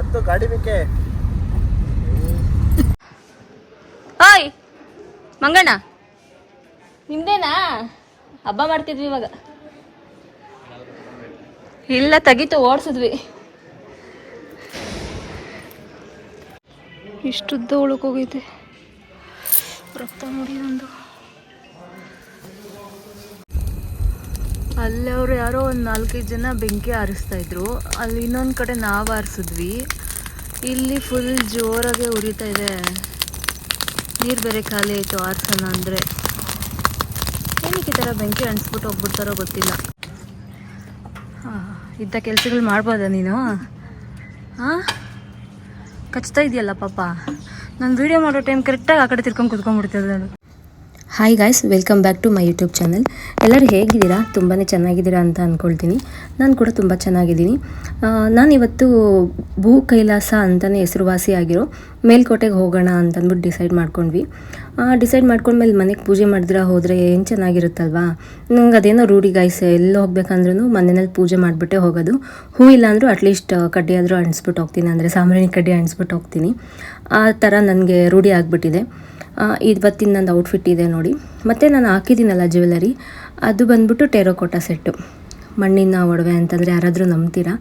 ಹತ್ತು ಗಾಡಿ ಬೇಕೆ ಓಯ್ ಮಂಗಣ್ಣ. ನಿಮ್ದೇನಾ ಹಬ್ಬ ಮಾಡ್ತಿದ್ವಿ ಇವಾಗ. ಇಲ್ಲ ತೆಗಿತು ಓಡಿಸಿದ್ವಿ. ಇಷ್ಟುದ್ದ ಉಳುಕೋಗೈತೆ. ರಕ್ತ ನೋಡಿ ಅಲ್ಲಿ ಅವರು ಯಾರೋ ಒಂದು ನಾಲ್ಕೈದು ಜನ ಬೆಂಕಿ ಆರಿಸ್ತಾ ಇದ್ರು. ಅಲ್ಲಿ ಇನ್ನೊಂದು ಕಡೆ ನಾವು ಆರಿಸಿದ್ವಿ. ಇಲ್ಲಿ ಫುಲ್ ಜೋರಾಗೆ ಉರಿತಾ ಇದೆ. ನೀರು ಬೇರೆ ಖಾಲಿ ಆಯಿತು, ಆರಿಸೋಣ ಅಂದರೆ. ಏನಕ್ಕೆ ಈ ಥರ ಬೆಂಕಿ ಅಣಿಸ್ಬಿಟ್ಟು ಹೋಗ್ಬಿಡ್ತಾರೋ ಗೊತ್ತಿಲ್ಲ. ಹಾಂ, ಇಂಥ ಕೆಲಸಗಳು ಮಾಡ್ಬೋದಾ ನೀನು? ಹಾಂ ಕಚ್ತಾ ಇದೆಯಲ್ಲ ಪಾಪ. ನಾನು ವೀಡಿಯೋ ಮಾಡೋ ಟೈಮ್ ಕರೆಕ್ಟಾಗಿ ಆ ಕಡೆ ತಿರ್ಕೊಂಡು ಕುತ್ಕೊಂಡ್ಬಿಡ್ತಿದ್ದೆ ನಾನು. Hi guys welcome back to my YouTube channel ಎಲ್ಲರೂ ಹೇಗಿದ್ದೀರಾ? ತುಂಬಾ ಚೆನ್ನಾಗಿದ್ದೀರಾ ಅಂತ ಅಂದ್ಕೊಳ್ತೀನಿ ನಾನು ಕೂಡ ತುಂಬ ಚೆನ್ನಾಗಿದ್ದೀನಿ. ನಾನಿವತ್ತು ಭೂ ಕೈಲಾಸ ಅಂತಲೇ ಹೆಸರುವಾಸಿಯಾಗಿರೋ ಮೇಲ್ಕೋಟೆಗೆ ಹೋಗೋಣ ಅಂತಂದ್ಬಿಟ್ಟು ಡಿಸೈಡ್ ಮಾಡ್ಕೊಂಡ್ವಿ. ಡಿಸೈಡ್ ಮಾಡ್ಕೊಂಡ್ಮೇಲೆ ಮನೆಗೆ ಪೂಜೆ ಮಾಡಿದ್ರೆ ಹೋದರೆ ಏನು ಚೆನ್ನಾಗಿರುತ್ತಲ್ವಾ? ನಂಗೆ ಅದೇನೋ ರೂಢಿ ಗಾಯ್ಸ್ ಎಲ್ಲಿ ಹೋಗ್ಬೇಕಂದ್ರೂ ಮನೆಯಲ್ಲಿ ಪೂಜೆ ಮಾಡಿಬಿಟ್ಟೆ ಹೋಗೋದು. ಹೂ ಇಲ್ಲಾಂದರೂ ಅಟ್ಲೀಸ್ಟ್ ಕಡ್ಡಿ ಆದರೂ ಅಣಿಸ್ಬಿಟ್ಟು ಹೋಗ್ತೀನಿ. ಅಂದರೆ ಸಾಂಬ್ರಾಣಿ ಕಡ್ಡಿ ಅಣಿಸ್ಬಿಟ್ಟು ಹೋಗ್ತೀನಿ. ಆ ಥರ ನನಗೆ ರೂಢಿ ಆಗಿಬಿಟ್ಟಿದೆ. ಇವತ್ತಿನ ನಂದು ಔಟ್ಫಿಟ್ ಇದೆ ನೋಡಿ. ಮತ್ತು ನಾನು ಹಾಕಿದ್ದೀನಲ್ಲ ಜ್ಯುವೆಲರಿ ಅದು ಬಂದ್ಬಿಟ್ಟು ಟೆರೋಕೋಟ ಸೆಟ್ಟು ಮಣ್ಣಿನ ಒಡವೆ ಅಂತಂದರೆ ಯಾರಾದರೂ ನಂಬ್ತೀರಾ?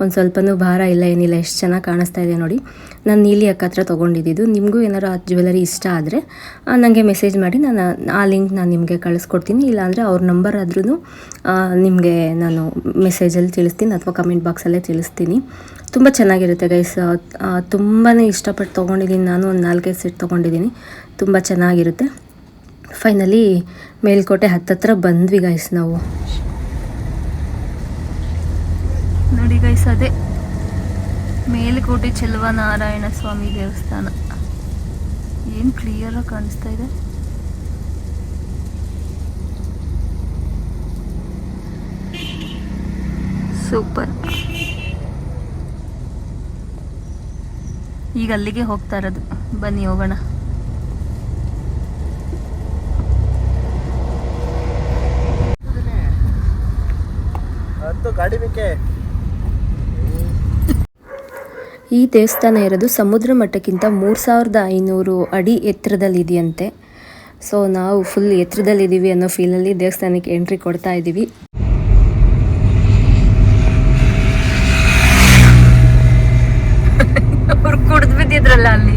ಒಂದು ಸ್ವಲ್ಪನೂ ಭಾರ ಇಲ್ಲ, ಏನಿಲ್ಲ, ಎಷ್ಟು ಚೆನ್ನಾಗಿ ಕಾಣಿಸ್ತಾ ಇದೆ ನೋಡಿ. ನಾನು ನೀಲಿ ಅಕ್ಕ ಹತ್ರ ತೊಗೊಂಡಿದ್ದು ನಿಮಗೂ ಏನಾರು ಆ ಜ್ಯುವೆಲರಿ ಇಷ್ಟ ಆದರೆ ನನಗೆ ಮೆಸೇಜ್ ಮಾಡಿ. ನಾನು ಆ ಲಿಂಕ್ ನಾನು ನಿಮಗೆ ಕಳಿಸ್ಕೊಡ್ತೀನಿ. ಇಲ್ಲಾಂದರೆ ಅವ್ರ ನಂಬರ್ ಆದ್ರೂ ನಿಮಗೆ ನಾನು ಮೆಸೇಜಲ್ಲಿ ತಿಳಿಸ್ತೀನಿ ಅಥವಾ ಕಮೆಂಟ್ ಬಾಕ್ಸಲ್ಲೇ ತಿಳಿಸ್ತೀನಿ. ತುಂಬ ಚೆನ್ನಾಗಿರುತ್ತೆ ಗೈಸ್ ತುಂಬಾ ಇಷ್ಟಪಟ್ಟು ತೊಗೊಂಡಿದ್ದೀನಿ ನಾನು. ಒಂದು ನಾಲ್ಕೈದು ಸೆಟ್ ತೊಗೊಂಡಿದ್ದೀನಿ. ತುಂಬ ಚೆನ್ನಾಗಿರುತ್ತೆ. ಫೈನಲಿ ಮೇಲ್ಕೋಟೆ ಹತ್ತತ್ರ ಬಂದ್ವಿ ಗೈಸ್ ನಾವು. ನೋಡಿ ಗೈಸ್ ಅದೇ ಮೇಲುಕೋಟೆ ಚೆಲುವನಾರಾಯಣ ಸ್ವಾಮಿ ದೇವಸ್ಥಾನ. ಏನು ಕ್ಲಿಯರಾಗಿ ಕಾಣಿಸ್ತಾ ಇದೆ? ಸೂಪರ್ ಈಗ ಅಲ್ಲಿಗೆ ಹೋಗ್ತಾ ಇರೋದು. ಬನ್ನಿ, ಹೋಗೋಣ. ಗಾಡಿ ಬೇಕೆ? ಈ ದೇವಸ್ಥಾನ ಇರೋದು ಸಮುದ್ರ ಮಟ್ಟಕ್ಕಿಂತ ಮೂರು ಸಾವಿರದ ಐನೂರು ಅಡಿ ಎತ್ತರದಲ್ಲಿದೆಯಂತೆ. ಸೊ ನಾವು ಫುಲ್ ಎತ್ತರದಲ್ಲಿದ್ದೀವಿ ಅನ್ನೋ ಫೀಲಲ್ಲಿ ದೇವಸ್ಥಾನಕ್ಕೆ ಎಂಟ್ರಿ ಕೊಡ್ತಾ ಇದ್ದೀವಿ ಅವ್ರು ಕುಡ್ದು ಬಿದ್ದಿದ್ರಲ್ಲ ಅಲ್ಲಿ.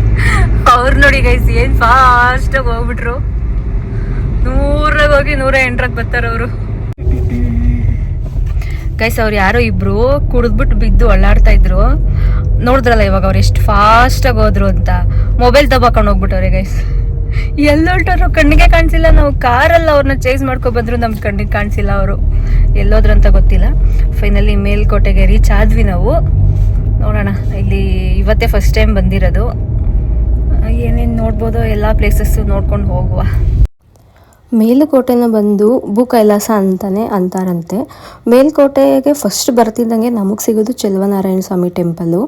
ಅವ್ರು ನೋಡಿ ಗೈಸ್ ಏನ್ ಫಾಸ್ಟ್ ಆಗಿ ಹೋಗ್ಬಿಟ್ರು. ನೂರಾಗ ಹೋಗಿ ನೂರ ಎಂಟ್ರಾಗ ಬರ್ತಾರ ಅವರು. ಗೈಸ್ ಅವ್ರು ಯಾರೋ ಇಬ್ರು ಕುಡಿದ್ಬಿಟ್ಟು ಬಿದ್ದು ಅಳ್ಳಾಡ್ತಾ ಇದ್ರು. ನೋಡಿದ್ರಲ್ಲ ಇವಾಗ ಅವ್ರು ಎಷ್ಟು ಫಾಸ್ಟ್ ಆಗಿ ಹೋದ್ರು ಅಂತ. ಮೊಬೈಲ್ ತಬಾಕೊಂಡು ಹೋಗ್ಬಿಟ್ಟವ್ರೆ ಗೈಸ್ ಎಲ್ಲೊಲ್ಟರು ಕಣ್ಣಿಗೆ ಕಾಣಿಸಿಲ್ಲ ನಾವು. ಕಾರಲ್ಲಿ ಅವ್ರನ್ನ ಚೇಸ್ ಬಂದ್ರು ನಮ್ಮ ಕಣ್ಣಿಗೆ ಕಾಣಿಸಿಲ್ಲ ಅವರು. ಎಲ್ಲೋದ್ರಂತ ಗೊತ್ತಿಲ್ಲ. ಫೈನಲಿ ಮೇಲ್ಕೋಟೆಗೆ ರೀಚ್ ಆದ್ವಿ ನಾವು. ನೋಡೋಣ, ಇಲ್ಲಿ ಇವತ್ತೇ ಫಸ್ಟ್ ಟೈಮ್ ಬಂದಿರೋದು. ಏನೇನು ನೋಡ್ಬೋದು, ಎಲ್ಲ ಪ್ಲೇಸಸ್ಸು ನೋಡ್ಕೊಂಡು ಹೋಗುವ. ಮೇಲುಕೋಟೆನ ಬಂದು ಭೂ ಕೈಲಾಸ ಅಂತಾನೆ ಅಂತಾರಂತೆ. ಮೇಲುಕೋಟೆಗೆ ಫಸ್ಟ್ ಬರ್ತಿದ್ದಂಗೆ ನಮಗೆ ಸಿಗೋದು ಚೆಲುವನಾರಾಯಣ ಸ್ವಾಮಿ ಟೆಂಪಲ್ಲು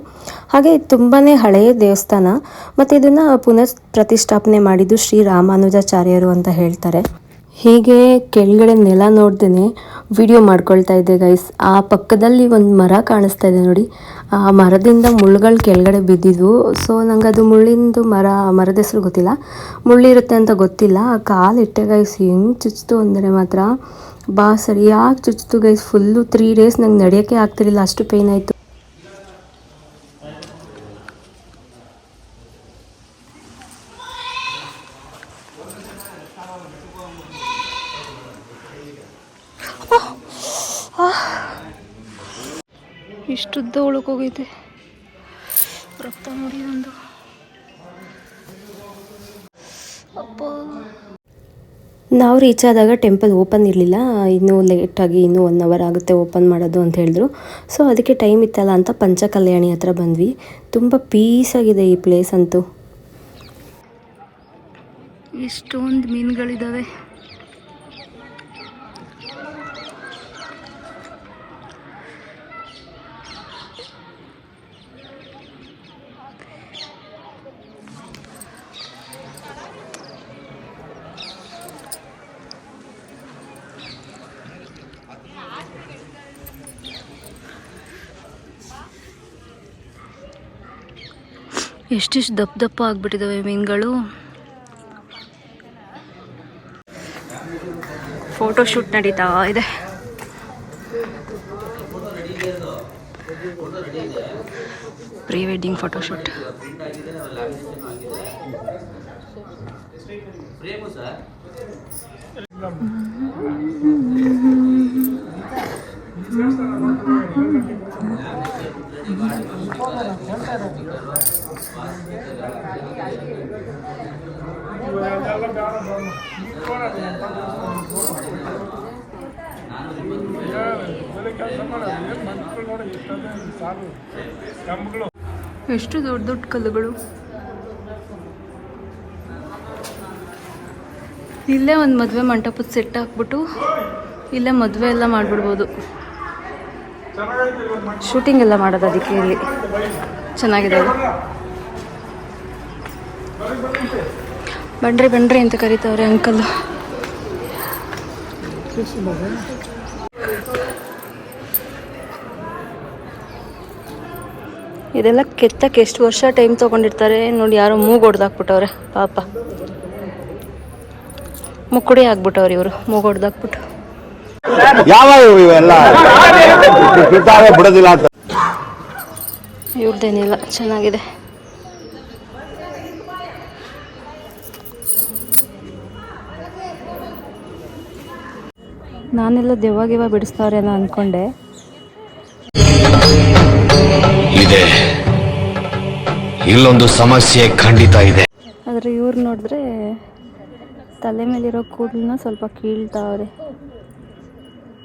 ಹಾಗೆ ತುಂಬಾ ಹಳೆಯ ದೇವಸ್ಥಾನ. ಮತ್ತು ಇದನ್ನು ಪುನಃ ಪ್ರತಿಷ್ಠಾಪನೆ ಮಾಡಿದ್ದು ಶ್ರೀ ರಾಮಾನುಜಾಚಾರ್ಯರು ಅಂತ ಹೇಳ್ತಾರೆ. ಹೀಗೆ ಕೆಳಗಡೆ ನೆಲ ನೋಡ್ದೇ ವಿಡಿಯೋ ಮಾಡ್ಕೊಳ್ತಾ ಇದ್ದೆ ಗೈಸ್ ಆ ಪಕ್ಕದಲ್ಲಿ ಒಂದು ಮರ ಕಾಣಿಸ್ತಾ ಇದೆ ನೋಡಿ. ಆ ಮರದಿಂದ ಮುಳ್ಳುಗಳು ಕೆಳಗಡೆ ಬಿದ್ದಿದ್ವು. ಸೊ ನಂಗೆ ಅದು ಮುಳ್ಳಿಂದು ಮರ, ಮರದ ಹೆಸರು ಗೊತ್ತಿಲ್ಲ. ಮುಳ್ಳಿರುತ್ತೆ ಅಂತ ಗೊತ್ತಿಲ್ಲ. ಆ ಕಾಲು ಇಟ್ಟೆ ಗೈಸ್ ಹೆಂಗೆ ಚುಚ್ತು ಅಂದರೆ ಮಾತ್ರ ಬಾ, ಸರಿಯಾಗಿ ಚುಚ್ತು ಗೈಸ್ ಫುಲ್ಲು ತ್ರೀ ಡೇಸ್ ನಂಗೆ ನಡೆಯೋಕ್ಕೆ ಆಗ್ತಿರಲಿಲ್ಲ. ಅಷ್ಟು ಪೇಯ್ನ್ ಆಯಿತು. ಇಷ್ಟುದ್ದ ಉಳ್ಕೋಗೈತೆ. ರಕ್ತ ನೋಡಿ ಒಂದು ಅಪ್ಪ. ನಾವು ರೀಚ್ ಆದಾಗ ಟೆಂಪಲ್ ಓಪನ್ ಇರಲಿಲ್ಲ. ಇನ್ನೂ ಲೇಟಾಗಿ ಇನ್ನೂ ಒನ್ ಅವರ್ ಆಗುತ್ತೆ ಓಪನ್ ಮಾಡೋದು ಅಂತ ಹೇಳಿದ್ರು. ಸೊ ಅದಕ್ಕೆ ಟೈಮ್ ಇತ್ತಲ್ಲ ಅಂತ ಪಂಚಕಲ್ಯಾಣಿ ಹತ್ರ ಬಂದ್ವಿ. ತುಂಬ ಪೀಸಾಗಿದೆ ಈ ಪ್ಲೇಸ್ ಅಂತೂ. ಎಷ್ಟೊಂದು ಮೀನುಗಳಿದ್ದಾವೆ ಎಷ್ಟಿಷ್ಟು ದಪ್ಪ ದಪ್ಪ ಆಗ್ಬಿಟ್ಟಿದಾವೆ ಮೀನುಗಳು. ಫೋಟೋ ಶೂಟ್ ನಡೀತಾ ಇದೆ. ಪ್ರೀ ವೆಡ್ಡಿಂಗ್ ಫೋಟೋ ಎಷ್ಟು ದೊಡ್ಡ ದೊಡ್ಡ ಕಲ್ಲುಗಳು. ಇಲ್ಲೇ ಒಂದು ಮದುವೆ ಮಂಟಪದ ಸೆಟ್ ಹಾಕ್ಬಿಟ್ಟು ಇಲ್ಲೇ ಮದುವೆ ಎಲ್ಲ ಮಾಡಿಬಿಡ್ಬೋದು. ಶೂಟಿಂಗ್ ಎಲ್ಲ ಮಾಡೋದು ಅದಕ್ಕೆ ಇಲ್ಲಿ. ಚೆನ್ನಾಗಿದೆ ಅದು. ಬನ್ರಿ ಬನ್ರಿ ಅಂತ ಕರೀತಾವ್ರೆ ಅಂಕಲ್. ಇದೆಲ್ಲ ಕೆತ್ತಕ್ಕೆ ಎಷ್ಟು ವರ್ಷ ಟೈಮ್ ತೊಗೊಂಡಿರ್ತಾರೆ ನೋಡಿ ಯಾರೋ ಮೂಗ್ ಹೊಡೆದಾಕ್ಬಿಟ್ಟವ್ರೆ ಪಾಪ. ಮುಕ್ಕುಡಿ ಆಗ್ಬಿಟ್ಟವ್ರಿ ಇವರು ಮೂಗು ಹೊಡೆದಾಕ್ಬಿಟ್ಟು ಯಾವ ಇವು ಇವೆಲ್ಲ? ಬಿಡ್ತಾವೆ ಬಿಡೋದಿಲ್ಲ ಅಂತ. ಇವ್ರದ್ದೇನಿಲ್ಲ ಚೆನ್ನಾಗಿದೆ. ನಾನೆಲ್ಲ ದೆವ್ವ ಗಿವ್ವ ಬಿಡಿಸ್ತಾವ್ರೇನೋ ಅಂದ್ಕೊಂಡೆ ಇದೆ. ಇಲ್ಲೊಂದು ಸಮಸ್ಯೆ ಖಂಡಿತ ಇದೆ. ಆದ್ರೆ ಇವ್ರು ನೋಡಿದ್ರೆ ತಲೆ ಮೇಲಿರೋ ಕೂದಲನ್ನ ಸ್ವಲ್ಪ ಕೀಳ್ತಾವ್ರೆ.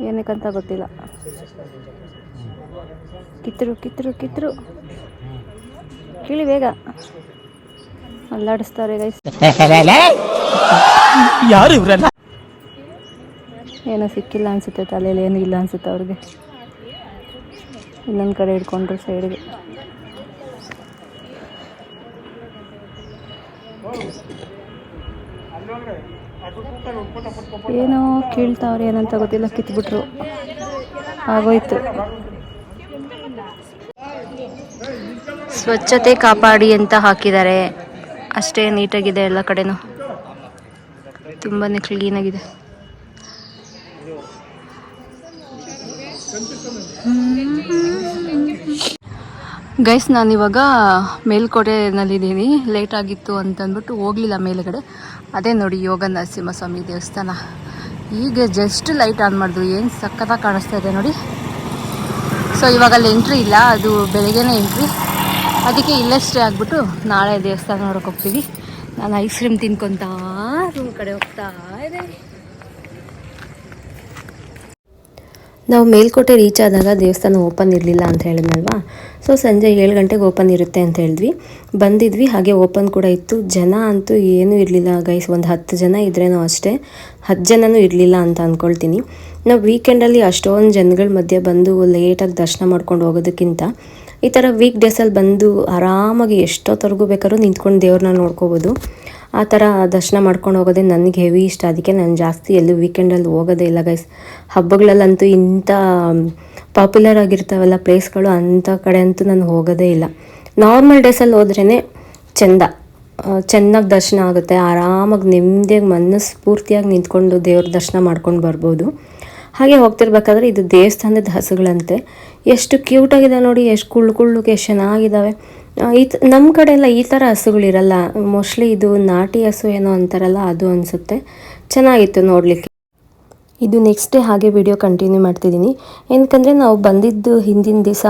ಏನಕ್ಕಂತ ಗೊತ್ತಿಲ್ಲ. ಕಿತ್ತರು ಕಿತ್ತರು ಕಿತ್ತರು ಕೀಳಿ ಬೇಗ. ಅಲ್ಲಾಡಿಸ್ತಾರೆ ಗೈಸ್ ಏನೋ ಸಿಕ್ಕಿಲ್ಲ ಅನ್ಸುತ್ತೆ ತಲೆಯಲ್ಲಿ ಏನು ಇಲ್ಲ ಅನ್ಸುತ್ತೆ ಅವ್ರಿಗೆ. ಇನ್ನೊಂದು ಕಡೆ ಹಿಡ್ಕೊಂಡ್ರು ಸೈಡ್ಗೆ. ಏನೋ ಕೇಳ್ತಾವ್ರಿ ಏನಂತ ಗೊತ್ತಿಲ್ಲ, ಕಿತ್ಬಿಟ್ರು. ಆಗೋಯ್ತು. ಸ್ವಚ್ಛತೆ ಕಾಪಾಡಿ ಅಂತ ಹಾಕಿದ್ದಾರೆ. ಅಷ್ಟೇ ನೀಟಾಗಿದೆ ಎಲ್ಲ ಕಡೆನೂ. ತುಂಬಾ ಕ್ಲೀನಾಗಿದೆ ಗೈಸ್ ನಾನಿವಾಗ ಮೇಲ್ಕೋಟೆನಲ್ಲಿದ್ದೀನಿ. ಲೇಟ್ ಆಗಿತ್ತು ಅಂತಂದ್ಬಿಟ್ಟು ಹೋಗಲಿಲ್ಲ ಮೇಲುಗಡೆ. ಅದೇ ನೋಡಿ ಯೋಗ ನರಸಿಂಹಸ್ವಾಮಿ ದೇವಸ್ಥಾನ. ಈಗ ಜಸ್ಟ್ ಲೈಟ್ ಆನ್ ಮಾಡಿದ್ರು ಏನು ಸಖತ್ತಾಗಿ ಕಾಣಿಸ್ತಾ ಇದೆ ನೋಡಿ. ಸೊ ಇವಾಗ ಅಲ್ಲಿ ಎಂಟ್ರಿ ಇಲ್ಲ. ಅದು ಬೆಳಗ್ಗೆನೇ ಎಂಟ್ರಿ ಅದಕ್ಕೆ ಇಲ್ಲೇ ಸ್ಟೇ ಆಗಿಬಿಟ್ಟು ನಾಳೆ ದೇವಸ್ಥಾನ ನೋಡೋಕೆ ಹೋಗ್ತೀವಿ. ನಾನು ಐಸ್ ಕ್ರೀಮ್ ತಿನ್ಕೊತಾ ರೂಮ್ ಕಡೆ ಹೋಗ್ತಾ ಇದೆ ನಾವು ಮೇಲ್ಕೋಟೆ ರೀಚ್ ಆದಾಗ ದೇವಸ್ಥಾನ ಓಪನ್ ಇರಲಿಲ್ಲ ಅಂತ ಹೇಳಿದ್ನಲ್ವಾ? ಸೊ ಸಂಜೆ ಏಳು ಗಂಟೆಗೆ ಓಪನ್ ಇರುತ್ತೆ ಅಂತ ಹೇಳಿದ್ವಿ. ಬಂದಿದ್ವಿ, ಹಾಗೆ ಓಪನ್ ಕೂಡ ಇತ್ತು. ಜನ ಅಂತೂ ಏನೂ ಇರಲಿಲ್ಲ ಗೈಸ್ ಒಂದು ಹತ್ತು ಜನ ಇದ್ರೇನೋ ಅಷ್ಟೇ. ಹತ್ತು ಜನನೂ ಇರಲಿಲ್ಲ ಅಂತ ಅಂದ್ಕೊಳ್ತೀನಿ ನಾವು ವೀಕೆಂಡಲ್ಲಿ ಅಷ್ಟೊಂದು ಜನಗಳ ಮಧ್ಯೆ ಬಂದು ಲೇಟಾಗಿ ದರ್ಶನ ಮಾಡ್ಕೊಂಡು ಹೋಗೋದಕ್ಕಿಂತ ಈ ಥರ ವೀಕ್ ಡೇಸಲ್ಲಿ ಬಂದು ಆರಾಮಾಗಿ ಎಷ್ಟೊತ್ತವರೆಗೂ ಬೇಕಾದ್ರೂ ನಿಂತ್ಕೊಂಡು ದೇವ್ರನ್ನ ನೋಡ್ಕೋಬೋದು. ಆ ಥರ ದರ್ಶನ ಮಾಡ್ಕೊಂಡು ಹೋಗೋದೇ ನನಗೆ ಹೆವಿ ಇಷ್ಟ. ಅದಕ್ಕೆ ನಾನು ಜಾಸ್ತಿ ಎಲ್ಲೂ ವೀಕೆಂಡಲ್ಲಿ ಹೋಗೋದೇ ಇಲ್ಲ ಗೈಸ್ ಹಬ್ಬಗಳಲ್ಲಂತೂ ಇಂಥ ಪಾಪ್ಯುಲರ್ ಆಗಿರ್ತಾವಲ್ಲ ಪ್ಲೇಸ್ಗಳು ಅಂಥ ಕಡೆ ಅಂತೂ ನಾನು ಹೋಗೋದೇ ಇಲ್ಲ. ನಾರ್ಮಲ್ ಡೇಸಲ್ಲಿ ಹೋದ್ರೇ ಚೆಂದ. ಚೆನ್ನಾಗಿ ದರ್ಶನ ಆಗುತ್ತೆ. ಆರಾಮಾಗಿ ನೆಮ್ಮದಿಯಾಗಿ ಮನಸ್ಫೂರ್ತಿಯಾಗಿ ನಿಂತ್ಕೊಂಡು ದೇವ್ರ ದರ್ಶನ ಮಾಡ್ಕೊಂಡು ಬರ್ಬೋದು. ಹಾಗೆ ಹೋಗ್ತಿರ್ಬೇಕಾದ್ರೆ ಇದು ದೇವಸ್ಥಾನದ ಹಸುಗಳಂತೆ. ಎಷ್ಟು ಕ್ಯೂಟಾಗಿದೆ ನೋಡಿ, ಎಷ್ಟು ಕುಳ್ಳು ಕುಳ್ಳುಗೆ, ಎಷ್ಟು ಚೆನ್ನಾಗಿದ್ದಾವೆ ಈ ನಮ್ಮ ಕಡೆ ಎಲ್ಲ ಈ ಥರ ಹಸುಗಳಿರಲ್ಲ. ಮೋಸ್ಟ್ಲಿ ಇದು ನಾಟಿ ಹಸು ಏನೋ ಅಂತಾರಲ್ಲ, ಅದು ಅನಿಸುತ್ತೆ. ಚೆನ್ನಾಗಿತ್ತು ನೋಡಲಿಕ್ಕೆ. ಇದು ನೆಕ್ಸ್ಟ್ ಡೇ ಹಾಗೆ ವಿಡಿಯೋ ಕಂಟಿನ್ಯೂ ಮಾಡ್ತಿದ್ದೀನಿ. ಏನಕ್ಕಂದರೆ ನಾವು ಬಂದಿದ್ದು ಹಿಂದಿನ ದಿವಸ,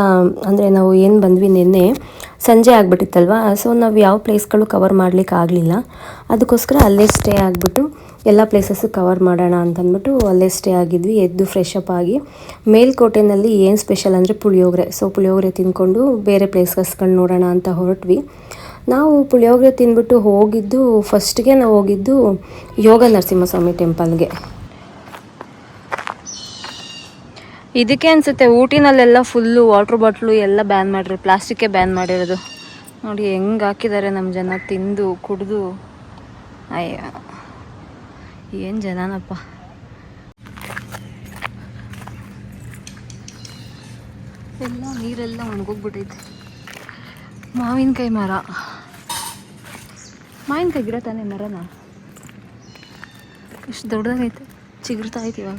ಅಂದರೆ ನಾವು ಏನು ಬಂದ್ವಿ ನಿನ್ನೆ, ಸಂಜೆ ಆಗಿಬಿಟ್ಟಿತ್ತಲ್ವ? ಸೊ ನಾವು ಯಾವ ಪ್ಲೇಸ್ಗಳು ಕವರ್ ಮಾಡಲಿಕ್ಕೆ ಆಗಲಿಲ್ಲ ಅದಕ್ಕೋಸ್ಕರ ಅಲ್ಲೇ ಸ್ಟೇ ಆಗಿಬಿಟ್ಟು ಎಲ್ಲ ಪ್ಲೇಸಸ್ಸು ಕವರ್ ಮಾಡೋಣ ಅಂತಂದ್ಬಿಟ್ಟು ಅಲ್ಲೇ ಸ್ಟೇ ಆಗಿದ್ವಿ, ಎದ್ದು ಫ್ರೆಶ್ ಅಪ್ ಆಗಿ. ಮೇಲ್ಕೋಟೆನಲ್ಲಿ ಏನು ಸ್ಪೆಷಲ್ ಅಂದರೆ ಪುಳಿಯೋಗರೆ. ಸೊ ಪುಳಿಯೋಗರೆ ತಿಂದ್ಕೊಂಡು ಬೇರೆ ಪ್ಲೇಸಸ್ಗಳು ನೋಡೋಣ ಅಂತ ಹೊರಟ್ವಿ. ನಾವು ಪುಳಿಯೋಗರೆ ತಿಂದ್ಬಿಟ್ಟು ಹೋಗಿದ್ದು ಫಸ್ಟ್ಗೆ ನಾವು ಹೋಗಿದ್ದು ಯೋಗ ನರಸಿಂಹಸ್ವಾಮಿ ಟೆಂಪಲ್ಗೆ ಇದಕ್ಕೆ ಅನಿಸುತ್ತೆ, ಊಟಿನಲ್ಲೆಲ್ಲ ಫುಲ್ಲು ವಾಟ್ರ್ ಬಾಟ್ಲು ಎಲ್ಲ ಬ್ಯಾನ್ ಮಾಡಿರಿ ಪ್ಲಾಸ್ಟಿಕ್ಕೇ ಬ್ಯಾನ್ ಮಾಡಿರೋದು. ನೋಡಿ ಹೆಂಗೆ ಹಾಕಿದ್ದಾರೆ ನಮ್ಮ ಜನ, ತಿಂದು, ಕುಡಿದು. ಅಯ್ಯ. ಏನು ಜನನಪ್ಪ? ಎಲ್ಲ ನೀರೆಲ್ಲ ಒಣಗೋಗ್ಬಿಟ್ಟೈತೆ ಮಾವಿನಕಾಯಿ ಮರ. ಮಾವಿನಕಾಯಿ ಗಿಡ ತಾನೇ ಮರನ? ಎಷ್ಟು ದೊಡ್ಡದಾಗೈತೆ. ಚಿಗುರ್ತಾ ಐತಿ ಇವಾಗ.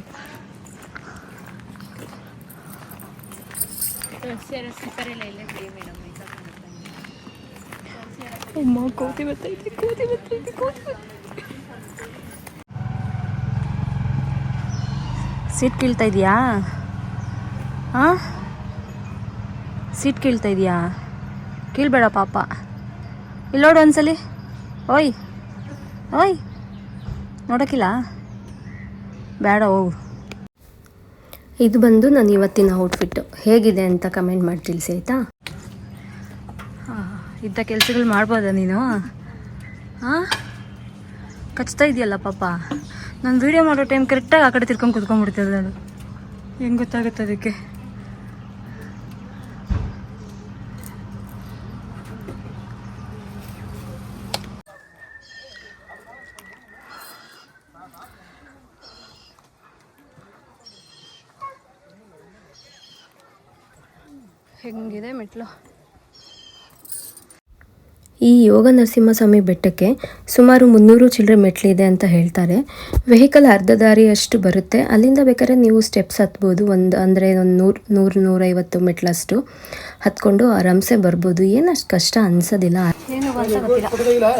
ಅಮ್ಮ ಕೋತಿ ಬರ್ತೈತಿ ಕೋತಿ ಬರ್ತೈತಿ ಕೋತಿ ಬರ್ತೈತಿ ಸೀಟ್ ಕೀಳ್ತಾ ಇದೆಯಾ? ಹಾಂ ಸೀಟ್ ಕೀಳ್ತಾ ಇದೆಯಾ? ಕೀಳ್ಬೇಡ ಪಾಪ. ಇಲ್ಲಿ ನೋಡು ಒಂದ್ಸಲಿ. ಓಯ್. ಓಯ್. ನೋಡೋಕ್ಕಿಲ್ಲ? ಬೇಡ ಹೋಗು. ಇದು ಬಂದು ನಾನು ಇವತ್ತಿನ ಔಟ್ಫಿಟ್ಟು. ಹೇಗಿದೆ ಅಂತ ಕಮೆಂಟ್ ಮಾಡಿ ತಿಳಿಸಿ ಆಯಿತಾ? ಇದ್ದ ಕೆಲಸಗಳು ಮಾಡ್ಬೋದಾ ನೀನು? ಹಾಂ ಕಚ್ತಾ ಇದೆಯಲ್ಲ ಪಾಪ. ನಾನು ವೀಡಿಯೋ ಮಾಡೋ ಟೈಮ್ ಕರೆಕ್ಟಾಗಿ ಆ ಕಡೆ ತಿರ್ಕೊಂಡು ಕುತ್ಕೊಂಡ್ಬಿಡ್ತಿದ್ದೆ ಅದು ಹೆಂಗೆ ಗೊತ್ತಾಗುತ್ತೆ ಅದಕ್ಕೆ? ಹೆಂಗಿದೆ ಮೆಟ್ಲು? ಈ ಯೋಗ ನರಸಿಂಹಸ್ವಾಮಿ ಬೆಟ್ಟಕ್ಕೆ ಸುಮಾರು ಮುನ್ನೂರು ಚಿಲ್ಲರೆ ಮೆಟ್ಲಿದೆ ಅಂತ ಹೇಳ್ತಾರೆ. ವೆಹಿಕಲ್ ಅರ್ಧ ದಾರಿಯಷ್ಟು ಬರುತ್ತೆ. ಅಲ್ಲಿಂದ ಬೇಕಾದ್ರೆ ನೀವು ಸ್ಟೆಪ್ಸ್ ಹತ್ಬೋದು. ಒಂದು ಅಂದರೆ ಒಂದು ನೂರು ನೂರು ನೂರೈವತ್ತು ಮೆಟ್ಲಷ್ಟು ಹತ್ಕೊಂಡು ಆರಾಮ್ಸೆ ಬರ್ಬೋದು. ಏನು ಅಷ್ಟು ಕಷ್ಟ ಅನ್ಸೋದಿಲ್ಲ. ಏನು ಅಂತ ಗೊತ್ತಿಲ್ಲ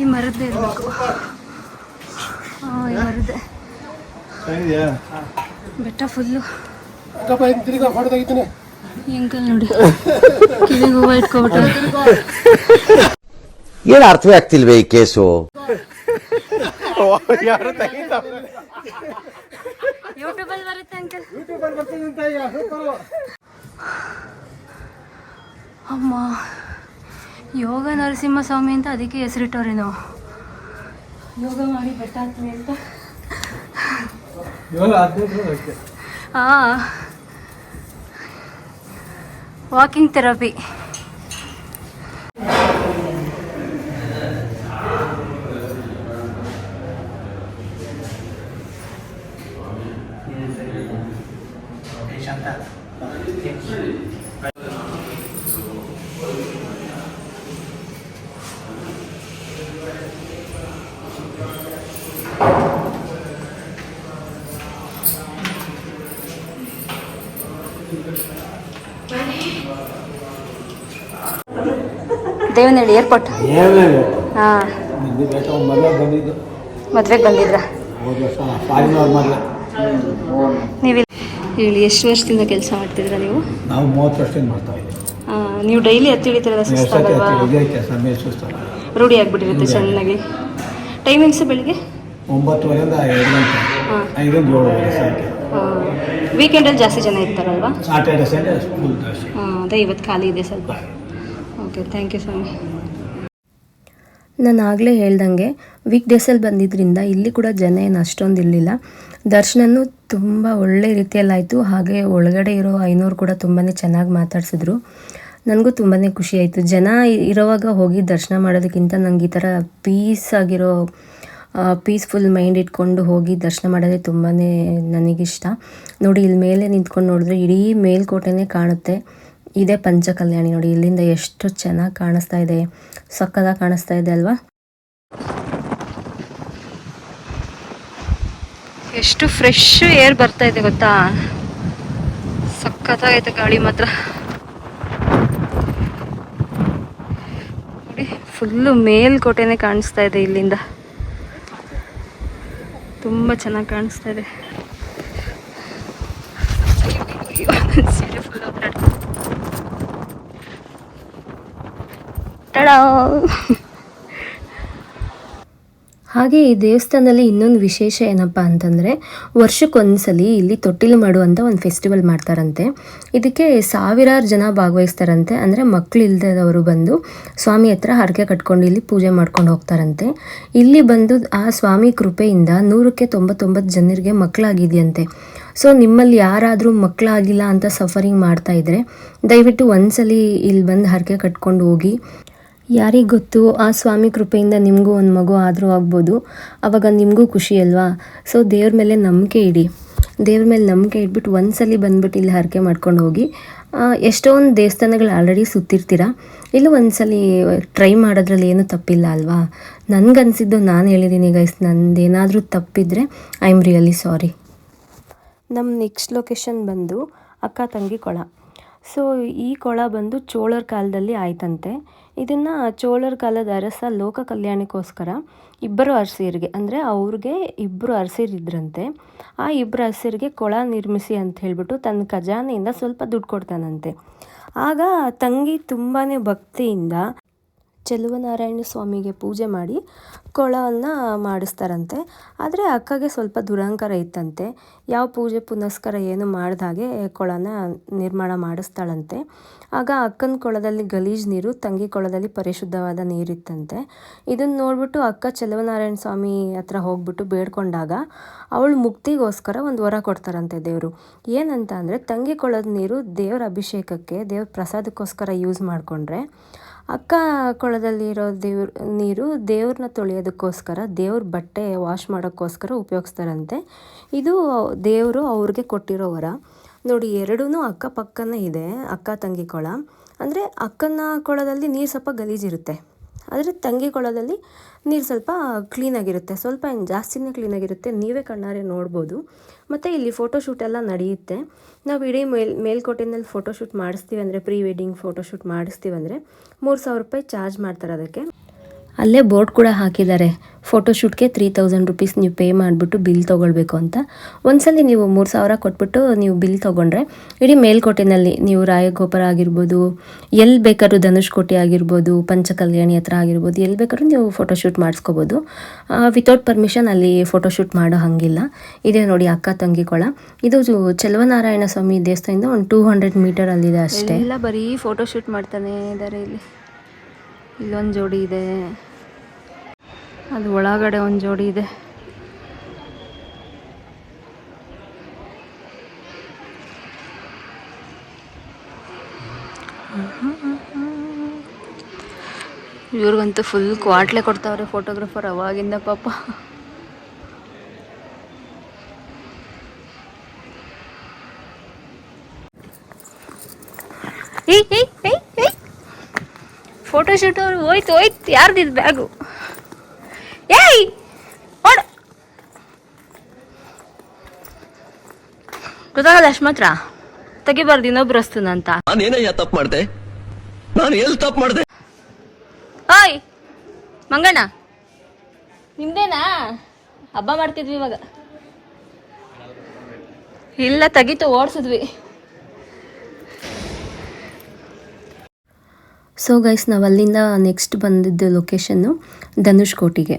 ಈ ಮರದ್ದೇ ಇರಬೇಕು. ಹಾಂ ಈ ಮರದ್ದೇ. ಬೆಟ್ಟ ಫುಲ್ಲು ಎಂಕಲ್ ನೋಡಿ. ಕಿವಿಗೆ ಹೂವು ಇಟ್ಕೊಬಿಟ್ಟು ಏನ್ ಅರ್ಥವೇ ಆಗ್ತಿಲ್ವೇ ಈ ಕೇಸು? ಅಂಕಲ್. ಅಮ್ಮ ಯೋಗ ನರಸಿಂಹ ಸ್ವಾಮಿ ಅಂತ ಅದಕ್ಕೆ ಹೆಸರಿಟ್ಟವ್ರಿ ನಾವು. ಯೋಗ ಮಾಡಿ ಬೆಟ್ಟ ಹತ್ತಿ ಅಂತ. ಹಾಂ వాకింగ్ థెరపీ ಏರ್ಪೋರ್ಟ್. ಹಾಂ. ಮದ್ವೆಗೆ ಬಂದಿದ್ರಾ? ನೀವು ಹೇಳಿ ಎಷ್ಟು ವರ್ಷದಿಂದ ಕೆಲಸ ಮಾಡ್ತಿದ್ದೀರಾ ನೀವು? ನಾವು ಮೂವತ್ತು ವರ್ಷದಿಂದ ಮಾಡ್ತಾ ಇದ್ದೀವಿ. ಆ, ನೀವು ಡೈಲಿ ಹತ್ತಿ ಹಿಡಿತೀರಲ್ಲ ಸತಿ ಸುಸ್ತಾಗಲ್ವಾ ರೂಢಿ ಆಗ್ಬಿಟ್ಟಿರುತ್ತೆ ಚೆನ್ನಾಗಿ. ಟೈಮಿಂಗ್ಸ್ ಬೆಳಿಗ್ಗೆ? ಒಂಬತ್ತುವರೆಯಿಂದ ಎರಡು ಗಂಟೆ. ಹಾಂ. ಐದರಿಂದ ಏಳುವರೆ ಸಾಯಂಕಾಲ. ವೀಕೆಂಡಲ್ಲಿ ಜಾಸ್ತಿ ಜನ ಇರ್ತಾರಲ್ವಾ? ಸಾಟರ್ಡೆ ಸಂಡೇ ಫುಲ್ ದರ್ಶನ ಹಾಂ ಅದೇ ಇವತ್ತು ಖಾಲಿ ಇದೆ ಸ್ವಲ್ಪ. ಓಕೆ ಥ್ಯಾಂಕ್ ಯು ಸ್ವಾಮಿ. ನಾನು ಆಗಲೇ ಹೇಳ್ದಂಗೆ ವೀಕ್ ಡೇಸಲ್ಲಿ ಬಂದಿದ್ದರಿಂದ ಇಲ್ಲಿ ಕೂಡ ಜನ ಏನು ಅಷ್ಟೊಂದು ಇರಲಿಲ್ಲ. ದರ್ಶನನೂ ತುಂಬ ಒಳ್ಳೆ ರೀತಿಯಲ್ಲಾಯಿತು. ಹಾಗೆ ಒಳಗಡೆ ಇರೋ ಐನೂರು ಕೂಡ ತುಂಬಾ ಚೆನ್ನಾಗಿ ಮಾತಾಡಿಸಿದ್ರು. ನನಗೂ ತುಂಬಾ ಖುಷಿ ಆಯಿತು. ಜನ ಇರೋವಾಗ ಹೋಗಿ ದರ್ಶನ ಮಾಡೋದಕ್ಕಿಂತ ನನಗೆ ಈ ಥರ ಪೀಸ್ ಆಗಿರೋ ಪೀಸ್ಫುಲ್ ಮೈಂಡ್ ಇಟ್ಕೊಂಡು ಹೋಗಿ ದರ್ಶನ ಮಾಡೋದೇ ತುಂಬಾ ನನಗಿಷ್ಟ. ನೋಡಿ ಇಲ್ಲಿ ಮೇಲೆ ನಿಂತ್ಕೊಂಡು ನೋಡಿದ್ರೆ ಇಡೀ ಮೇಲ್ಕೋಟೆನೇ ಕಾಣುತ್ತೆ. ಇದೇ ಪಂಚಕಲ್ಯಾಣಿ ನೋಡಿ ಇಲ್ಲಿಂದ ಎಷ್ಟು ಚೆನ್ನಾಗಿ ಕಾಣಿಸ್ತಾ ಇದೆ ಸಕ್ಕದಾಗಿ ಕಾಣಿಸ್ತಾ ಇದೆ ಅಲ್ವಾ ಎಷ್ಟು ಫ್ರೆಶ್ ಏರ್ ಬರ್ತಾ ಇದೆ ಗೊತ್ತಾ ಸಕ್ಕತ್ತಾಗೈತೆ ಗಾಳಿ ಮಾತ್ರ ನೋಡಿ ಫುಲ್ಲು ಮೇಲ್ಕೋಟೆನೇ ಕಾಣಿಸ್ತಾ ಇದೆ ಇಲ್ಲಿಂದ ತುಂಬ ಚೆನ್ನಾಗಿ ಕಾಣಿಸ್ತಾ ಇದೆ ಒದ್ದಾಡ್ತಾ ಇದೆ. ಹಾಗೆ ಈ ದೇವಸ್ಥಾನದಲ್ಲಿ ಇನ್ನೊಂದು ವಿಶೇಷ ಏನಪ್ಪ ಅಂತಂದರೆ, ವರ್ಷಕ್ಕೊಂದ್ಸಲಿ ಇಲ್ಲಿ ತೊಟ್ಟಿಲು ಮಾಡುವಂಥ ಒಂದು ಫೆಸ್ಟಿವಲ್ ಮಾಡ್ತಾರಂತೆ. ಇದಕ್ಕೆ ಸಾವಿರಾರು ಜನ ಭಾಗವಹಿಸ್ತಾರಂತೆ. ಅಂದರೆ ಮಕ್ಕಳು ಇಲ್ಲದವರು ಬಂದು ಸ್ವಾಮಿ ಹತ್ರ ಹರಕೆ ಕಟ್ಕೊಂಡು ಇಲ್ಲಿ ಪೂಜೆ ಮಾಡ್ಕೊಂಡು ಹೋಗ್ತಾರಂತೆ. ಇಲ್ಲಿ ಬಂದು ಆ ಸ್ವಾಮಿ ಕೃಪೆಯಿಂದ ನೂರಕ್ಕೆ ತೊಂಬತ್ತೊಂಬತ್ತು ಜನರಿಗೆ ಮಕ್ಕಳಾಗಿದೆಯಂತೆ. ಸೊ ನಿಮ್ಮಲ್ಲಿ ಯಾರಾದರೂ ಮಕ್ಕಳಾಗಿಲ್ಲ ಅಂತ ಸಫರಿಂಗ್ ಮಾಡ್ತಾ ಇದ್ದರೆ ದಯವಿಟ್ಟು ಒಂದ್ಸಲಿ ಇಲ್ಲಿ ಬಂದು ಹರಕೆ ಕಟ್ಕೊಂಡು ಹೋಗಿ ಯಾರಿಗೆ ಗೊತ್ತು? ಆ ಸ್ವಾಮಿ ಕೃಪೆಯಿಂದ ನಿಮಗೂ ಒಂದು ಮಗು ಆದರೂ ಆಗ್ಬೋದು. ಆವಾಗ ನಿಮಗೂ ಖುಷಿ ಅಲ್ವಾ? ಸೊ ದೇವ್ರ ಮೇಲೆ ನಂಬಿಕೆ ಇಡಿ. ದೇವ್ರ ಮೇಲೆ ನಂಬಿಕೆ ಇಟ್ಬಿಟ್ಟು ಒಂದ್ಸಲಿ ಬಂದ್ಬಿಟ್ಟು ಇಲ್ಲಿ ಹರಕೆ ಮಾಡ್ಕೊಂಡು ಹೋಗಿ ಎಷ್ಟೊಂದು ದೇವಸ್ಥಾನಗಳು ಆಲ್ರೆಡಿ ಸುತ್ತಿರ್ತೀರ? ಇಲ್ಲೂ ಒಂದ್ಸಲಿ ಟ್ರೈ ಮಾಡೋದ್ರಲ್ಲಿ ಏನೂ ತಪ್ಪಿಲ್ಲ ಅಲ್ವಾ? ನನಗನ್ಸಿದ್ದು ನಾನು ಹೇಳಿದ್ದೀನಿ ಗೈಸ್, ನಂದೇನಾದರೂ ತಪ್ಪಿದ್ರೆ ಐ ಆಮ್ ರಿಯಲಿ ಸಾರಿ. ನಮ್ಮ ನೆಕ್ಸ್ಟ್ ಲೊಕೇಶನ್ ಬಂದು ಅಕ್ಕ ತಂಗಿ ಕೊಳ. ಸೊ ಈ ಕೊಳ ಬಂದು ಚೋಳರ ಕಾಲದಲ್ಲಿ ಆಯ್ತಂತೆ. ಇದನ್ನು ಚೋಳರ ಕಾಲದ ಅರಸ ಲೋಕ ಕಲ್ಯಾಣಕ್ಕೋಸ್ಕರ ಇಬ್ಬರು ಅರಸಿಯರಿಗೆ, ಅಂದರೆ ಅವ್ರಿಗೆ ಇಬ್ಬರು ಅರಸಿರಿದ್ರಂತೆ ಆ ಇಬ್ಬರು ಅರಸಿಯರಿಗೆ ಕೊಳ ನಿರ್ಮಿಸಿ ಅಂತ ಹೇಳಿಬಿಟ್ಟು ತನ್ನ ಖಜಾನೆಯಿಂದ ಸ್ವಲ್ಪ ದುಡ್ಡು ಕೊಡ್ತಾನಂತೆ. ಆಗ ತಂಗಿ ತುಂಬಾ ಭಕ್ತಿಯಿಂದ ಚೆಲುವನಾರಾಯಣ ಸ್ವಾಮಿಗೆ ಪೂಜೆ ಮಾಡಿ ಕೊಳವನ್ನು ಮಾಡಿಸ್ತಾರಂತೆ. ಆದರೆ ಅಕ್ಕಗೆ ಸ್ವಲ್ಪ ದುರಂಕಾರ ಇತ್ತಂತೆ. ಯಾವ ಪೂಜೆ ಪುನಸ್ಕಾರ ಏನು ಮಾಡ್ದಾಗೆ ಕೊಳನ ನಿರ್ಮಾಣ ಮಾಡಿಸ್ತಾಳಂತೆ. ಆಗ ಅಕ್ಕನ ಕೊಳದಲ್ಲಿ ಗಲೀಜು ನೀರು, ತಂಗಿ ಕೊಳದಲ್ಲಿ ಪರಿಶುದ್ಧವಾದ ನೀರಿತ್ತಂತೆ. ಇದನ್ನು ನೋಡ್ಬಿಟ್ಟು ಅಕ್ಕ ಚೆಲುವನಾರಾಯಣ ಸ್ವಾಮಿ ಹತ್ರ ಹೋಗ್ಬಿಟ್ಟು ಬೇಡ್ಕೊಂಡಾಗ ಅವಳು ಮುಕ್ತಿಗೋಸ್ಕರ ಒಂದು ವರ ಕೊಡ್ತಾರಂತೆ ದೇವರು. ಏನಂತ ಅಂದರೆ ತಂಗಿ ಕೊಳದ ನೀರು ದೇವರ ಅಭಿಷೇಕಕ್ಕೆ, ದೇವ್ರ ಪ್ರಸಾದಕ್ಕೋಸ್ಕರ ಯೂಸ್ ಮಾಡಿಕೊಂಡ್ರೆ ಅಕ್ಕ ಕೊಳದಲ್ಲಿರೋ ದೇವ್ರ, ನೀರು ದೇವ್ರನ್ನ ತೊಳೆಯೋದಕ್ಕೋಸ್ಕರ, ದೇವ್ರ ಬಟ್ಟೆ ವಾಶ್ ಮಾಡೋಕ್ಕೋಸ್ಕರ ಉಪಯೋಗಿಸ್ತಾರಂತೆ. ಇದು ದೇವರು ಅವ್ರಿಗೆ ಕೊಟ್ಟಿರೋ ವರ. ನೋಡಿ ಎರಡೂ ಅಕ್ಕಪಕ್ಕನೇ ಇದೆ, ಅಕ್ಕ ತಂಗಿ ಕೊಳ. ಅಂದರೆ ಅಕ್ಕನ ಕೊಳದಲ್ಲಿ ನೀರು ಸ್ವಲ್ಪ ಗಲೀಜಿರುತ್ತೆ. ಆದರೆ ತಂಗಿ ಕೊಳದಲ್ಲಿ ನೀರು ಸ್ವಲ್ಪ ಕ್ಲೀನಾಗಿರುತ್ತೆ ಸ್ವಲ್ಪ ಏನು ಜಾಸ್ತಿನೇ ಕ್ಲೀನಾಗಿರುತ್ತೆ ನೀವೇ ಕಣ್ಣಾರೆ ನೋಡ್ಬೋದು. ಮತ್ತು ಇಲ್ಲಿ ಫೋಟೋಶೂಟ್ ಎಲ್ಲ ನಡೆಯುತ್ತೆ. ನಾವು ಇಡೀ ಮೇಲ್, ಮೇಲ್ಕೋಟೆನಲ್ಲಿ ಫೋಟೋಶೂಟ್ ಮಾಡಿಸ್ತೀವಿ ಅಂದರೆ ಪ್ರೀ ವೆಡ್ಡಿಂಗ್ ಫೋಟೋಶೂಟ್ ಮಾಡಿಸ್ತೀವಿ ಅಂದರೆ ಮೂರು ಸಾವಿರ ರೂಪಾಯಿ ಚಾರ್ಜ್ ಮಾಡ್ತಾರೆ ಅದಕ್ಕೆ. ಅಲ್ಲೇ ಬೋರ್ಡ್ ಕೂಡ ಹಾಕಿದ್ದಾರೆ. ಫೋಟೋಶೂಟ್ಗೆ ತ್ರೀ ತೌಸಂಡ್ ರುಪೀಸ್ ನೀವು ಪೇ ಮಾಡಿಬಿಟ್ಟು ಬಿಲ್ ತೊಗೊಳ್ಬೇಕು ಅಂತ. ಒಂದ್ಸಲಿ ನೀವು ಮೂರು ಸಾವಿರ ಕೊಟ್ಬಿಟ್ಟು ನೀವು ಬಿಲ್ ತೊಗೊಂಡ್ರೆ, ಇಡೀ ಮೇಲ್ಕೋಟೆನಲ್ಲಿ ನೀವು ರಾಯಗೋಪುರ ಆಗಿರ್ಬೋದು ಎಲ್ಲಿ ಬೇಕಾದ್ರೂ ಧನುಷ್ಕೋಟೆ ಆಗಿರ್ಬೋದು, ಪಂಚಕಲ್ಯಾಣಿ ಹತ್ರ ಆಗಿರ್ಬೋದು ಎಲ್ಲಿ ಬೇಕಾದ್ರೂ ನೀವು ಫೋಟೋಶೂಟ್ ಮಾಡಿಸ್ಕೋಬೋದು. ವಿತೌಟ್ ಪರ್ಮಿಷನ್ ಅಲ್ಲಿ ಫೋಟೋಶೂಟ್ ಮಾಡೋ ಹಾಗಿಲ್ಲ. ಇದೆ ನೋಡಿ ಅಕ್ಕ ತಂಗಿ ಕೊಳ. ಇದು ಚೆಲುವನಾರಾಯಣ ಸ್ವಾಮಿ ದೇವಸ್ಥಾನದಿಂದ ಒಂದು ಟೂ ಹಂಡ್ರೆಡ್ ಮೀಟರಲ್ಲಿದೆ ಅಷ್ಟೇ. ಎಲ್ಲ ಬರೀ ಫೋಟೋಶೂಟ್ ಮಾಡ್ತಾನೆ ಇದ್ದಾರೆ ಇಲ್ಲಿ. ಇಲ್ಲೊಂದು ಜೋಡಿ ಇದೆ. ಅದು ಒಳಗಡೆ ಒಂದು ಜೋಡಿ ಇದೆ. ಇವ್ರಿಗಂತೂ ಫುಲ್ ಕ್ವಾಟ್ಲೆ ಕೊಡ್ತಾವ್ರೆ ಫೋಟೋಗ್ರಾಫರ್ ಅವಾಗಿಂದ ಪಾಪ. ಫೋಟೋ ಶೂಟ್ ಅವ್ರು ಹೋಯ್ತು ಹೋಯ್ತು. ಯಾರ್ದಿದ್ ಬ್ಯಾಗು ಗೊತ್ತಾಗಲ್ಲ ಅಷ್ಟು ಮಾತ್ರ ತೆಗಿಬಾರ್ದು ಇನ್ನೊಬ್ರು ಅಂತ. ನಾನೇನಯ್ಯ ತಪ್ಪು ಮಾಡ್ದೆ? ನಾನು ಎಲ್ಲಿ ತಪ್ಪು ಮಾಡ್ದೆ? ಓಯ್! ಮಂಗಣ್ಣ. ನಿಮ್ದೇನಾ? ಹಬ್ಬ ಮಾಡ್ತಿದ್ವಿ ಇವಾಗ. ಇಲ್ಲ ತೆಗಿತು ಓಡಿಸಿದ್ವಿ. ಸೊ ಗೈಸ್ ನಾವು ಅಲ್ಲಿಂದ ನೆಕ್ಸ್ಟ್ ಬಂದಿದ್ದು ಲೊಕೇಶನ್ನು ಧನುಷ್ಕೋಟಿಗೆ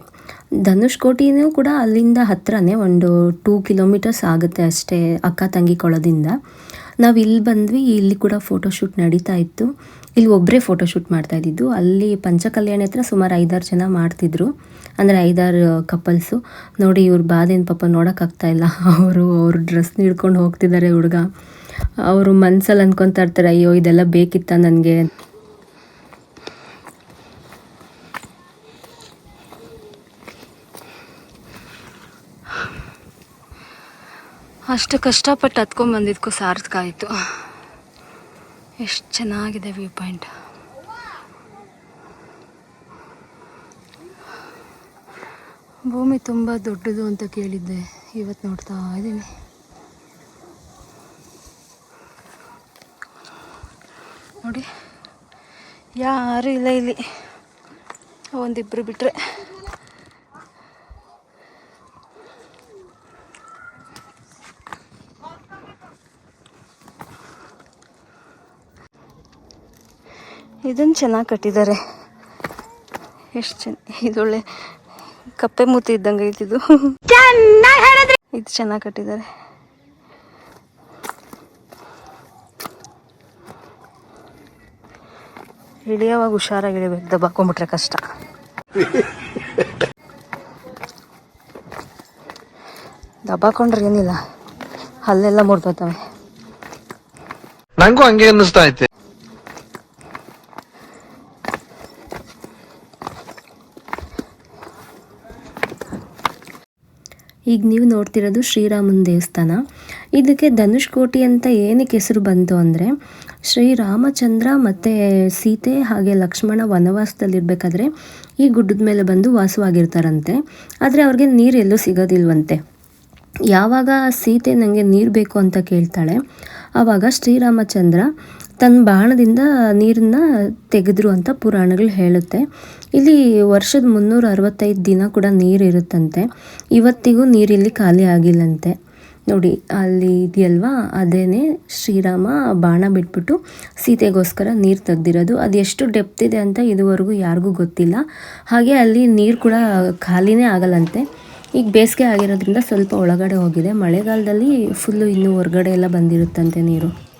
ಧನುಷ್ಕೋಟಿನೂ ಕೂಡ ಅಲ್ಲಿಂದ ಹತ್ತಿರನೇ ಒಂದು ಟೂ ಕಿಲೋಮೀಟರ್ಸ್ ಆಗುತ್ತೆ ಅಷ್ಟೇ ಅಕ್ಕ ತಂಗಿ ಕೊಳದಿಂದ. ನಾವು ಇಲ್ಲಿ ಬಂದ್ವಿ, ಇಲ್ಲಿ ಕೂಡ ಫೋಟೋಶೂಟ್ ನಡೀತಾ ಇತ್ತು. ಇಲ್ಲಿ ಒಬ್ಬರೇ ಫೋಟೋಶೂಟ್ ಮಾಡ್ತಾ ಇದ್ದಿದ್ದು. ಅಲ್ಲಿ ಪಂಚಕಲ್ಯಾಣ ಹತ್ರ ಸುಮಾರು ಐದಾರು ಜನ ಮಾಡ್ತಿದ್ರು. ಅಂದರೆ ಐದಾರು ಕಪಲ್ಸು ನೋಡಿ ಇವ್ರ ಬಾಧೆನ ಪಾಪ ನೋಡೋಕ್ಕಾಗ್ತಾ ಇಲ್ಲ. ಅವರು, ಅವ್ರ ಡ್ರೆಸ್ ಹಿಡ್ಕೊಂಡು ಹೋಗ್ತಿದ್ದಾರೆ ಹುಡುಗ. ಅವರು ಮನ್ಸಲ್ಲಿ ಅನ್ಕೊತಾ ಇರ್ತಾರೆ, ಅಯ್ಯೋ, ಇದೆಲ್ಲ ಬೇಕಿತ್ತ ನನಗೆ? ಅಷ್ಟು ಕಷ್ಟಪಟ್ಟು ಹತ್ಕೊಂಡ್ ಬಂದಿದ್ಕೂ ಸಾರ್ಥಕ ಆಯಿತು ಎಷ್ಟು ಚೆನ್ನಾಗಿದೆ ವ್ಯೂ ಪಾಯಿಂಟ್. ಭೂಮಿ ತುಂಬ ದೊಡ್ಡದು ಅಂತ ಕೇಳಿದ್ದೆ. ಇವತ್ತು ನೋಡ್ತಾ ಇದ್ದೀನಿ ನೋಡಿ, ಯಾರೂ ಇಲ್ಲ ಇಲ್ಲಿ. ಒಂದಿಬ್ಬರು ಬಿಟ್ಟರೆ ಇದನ್ನು ಚೆನ್ನಾಗಿ ಕಟ್ಟಿದ್ದಾರೆ ಎಷ್ಟು ಚೆನ್ನ ಇದೊಳ್ಳೆ ಕಪ್ಪೆ ಮೂತಿ ಇದ್ದಂಗೆ ಐತಿದು ಇದು. ಚೆನ್ನಾಗಿ ಕಟ್ಟಿದ್ದಾರೆ ಇಳಿಯವಾಗ ಹುಷಾರಾಗಿ ಇಳಿಬೇಕು ದಬ್ಬಾಕೊಂಡ್ಬಿಟ್ರೆ ಕಷ್ಟ. ದಬ್ಬಾಕೊಂಡ್ರೆ ಏನಿಲ್ಲ ಹಲ್ಲೆಲ್ಲ ಮುರಿದೋತವೆ ನಂಗೂ ಹಂಗೆ ಅನ್ನಿಸ್ತಾ ಐತೆ. ಈಗ ನೀವು ನೋಡ್ತಿರೋದು ಶ್ರೀರಾಮನ ದೇವಸ್ಥಾನ. ಇದಕ್ಕೆ ಧನುಷ್ಕೋಟಿ ಅಂತ ಏನಕ್ಕೆ ಹೆಸರು ಬಂತು ಅಂದರೆ, ಶ್ರೀರಾಮಚಂದ್ರ ಮತ್ತು ಸೀತೆ ಹಾಗೆ ಲಕ್ಷ್ಮಣ ವನವಾಸದಲ್ಲಿರಬೇಕಾದ್ರೆ ಈ ಗುಡ್ಡದ ಮೇಲೆ ಬಂದು ವಾಸವಾಗಿರ್ತಾರಂತೆ. ಆದರೆ ಅವ್ರಿಗೆ ನೀರು ಎಲ್ಲೂ ಸಿಗೋದಿಲ್ವಂತೆ. ಯಾವಾಗ ಸೀತೆ ನನಗೆ ನೀರು ಬೇಕು ಅಂತ ಕೇಳ್ತಾಳೆ ಆವಾಗ ಶ್ರೀರಾಮಚಂದ್ರ ತನ್ನ ಬಾಣದಿಂದ ನೀರನ್ನ ತೆಗೆದ್ರು ಅಂತ ಪುರಾಣಗಳು ಹೇಳುತ್ತೆ. ಇಲ್ಲಿ ವರ್ಷದ ಮುನ್ನೂರ ಅರವತ್ತೈದು ದಿನ ಕೂಡ ನೀರು ಇರುತ್ತಂತೆ ಇವತ್ತಿಗೂ ನೀರಿಲ್ಲಿ ಖಾಲಿ ಆಗಿಲ್ಲಂತೆ. ನೋಡಿ, ಅಲ್ಲಿ ಇದೆಯಲ್ವಾ? ಅದೇನೆ ಶ್ರೀರಾಮ ಬಾಣ ಬಿಟ್ಬಿಟ್ಟು ಸೀತೆಗೋಸ್ಕರ ನೀರು ತೆಗ್ದಿರೋದು. ಅದು ಎಷ್ಟು ಡೆಪ್ತ್ ಇದೆ ಅಂತ ಇದುವರೆಗೂ ಯಾರಿಗೂ ಗೊತ್ತಿಲ್ಲ. ಹಾಗೆ ಅಲ್ಲಿ ನೀರು ಕೂಡ ಖಾಲಿನೇ ಆಗಲ್ಲಂತೆ. ಈಗ ಬೇಸಿಗೆ ಆಗಿರೋದ್ರಿಂದ ಸ್ವಲ್ಪ ಒಳಗಡೆ ಹೋಗಿದೆ. ಮಳೆಗಾಲದಲ್ಲಿ ಫುಲ್ಲು ಇನ್ನೂ ಹೊರಗಡೆ ಎಲ್ಲ ಬಂದಿರುತ್ತಂತೆ ನೀರು.